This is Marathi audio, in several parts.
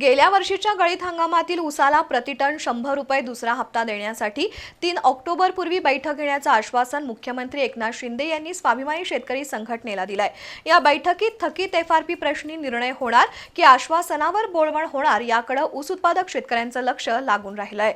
गेल्या वर्षीच्या गळीत हंगामातील उसाला प्रतिटन शंभर रुपये दुसरा हप्ता देण्यासाठी तीन ऑक्टोबरपूर्वी बैठक घेण्याचं आश्वासन मुख्यमंत्री एकनाथ शिंदे यांनी स्वाभिमानी शेतकरी संघटनेला दिलंय. या बैठकीत थकीत एफ आर पी प्रश्नी निर्णय होणार की आश्वासनावर बोलवण होणार याकडे ऊस उत्पादक शेतकऱ्यांचं लक्ष लागून राहिलंय.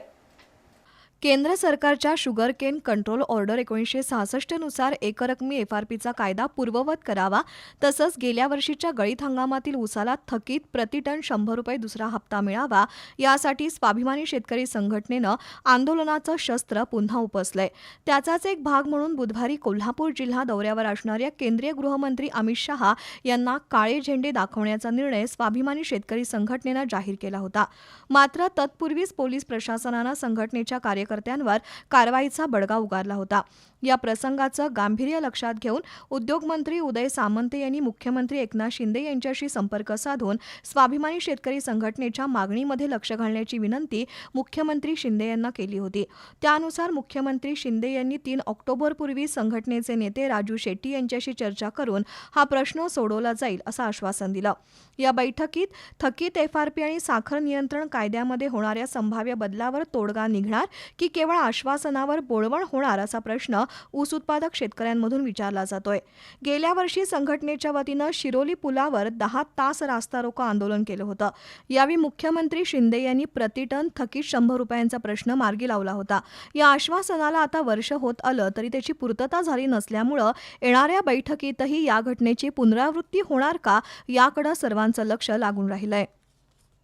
केंद्र सरकारच्या शुगर केन कंट्रोल ऑर्डर एकोणीसशे सहासष्टनुसार एकरकमी एफआरपीचा कायदा पूर्ववत करावा. तसंच गेल्या वर्षीच्या गळीत हंगामातील उसाला थकीत प्रतिटन शंभर रुपये दुसरा हप्ता मिळावा. यासाठी स्वाभिमानी शेतकरी संघटनेनं आंदोलनाचं शस्त्र पुन्हा उपसलंय. त्याचाच एक भाग म्हणून बुधवारी कोल्हापूर जिल्हा दौऱ्यावर असणाऱ्या केंद्रीय गृहमंत्री अमित शहा यांना काळे झेंडे दाखवण्याचा निर्णय स्वाभिमानी शेतकरी संघटनेनं जाहीर केला होता. मात्र तत्पूर्वीच पोलीस प्रशासनानं संघटनेच्या कार्य कार्यकर्त्यांवर कारवाईचा बडगा उगारला होता. या प्रसंगाचं गांभीर्य लक्षात घेऊन उद्योगमंत्री उदय सामंत यांनी मुख्यमंत्री एकनाथ शिंदे यांच्याशी संपर्क साधून स्वाभिमानी शेतकरी संघटनेच्या मागणीमध्ये लक्ष घालण्याची विनंती मुख्यमंत्री शिंदे यांना केली होती. त्यानुसार मुख्यमंत्री शिंदे यांनी तीन ऑक्टोबरपूर्वी संघटनेचे नेते राजू शेट्टी यांच्याशी चर्चा करून हा प्रश्न सोडवला जाईल असं आश्वासन दिलं. या बैठकीत थकीत एफआरपी आणि साखर नियंत्रण कायद्यामध्ये होणाऱ्या संभाव्य बदलावर तोडगा निघणार की केवळ आश्वासनावर बोळवण होणार असा प्रश्न ऊस उत्पादक शेतकऱ्यांमधून विचारला जातोय. गेल्या वर्षी संघटनेच्या वतीनं शिरोली पुलावर दहा तास रास्ता रोको आंदोलन केलं होतं. यावेळी मुख्यमंत्री शिंदे यांनी प्रतिटन थकीत शंभर रुपयांचा प्रश्न मार्गी लावला होता. या आश्वासनाला आता वर्ष होत आलं तरी त्याची पूर्तता झाली नसल्यामुळं येणाऱ्या बैठकीतही या घटनेची पुनरावृत्ती होणार का याकडे सर्वांचं लक्ष लागून राहिलंय.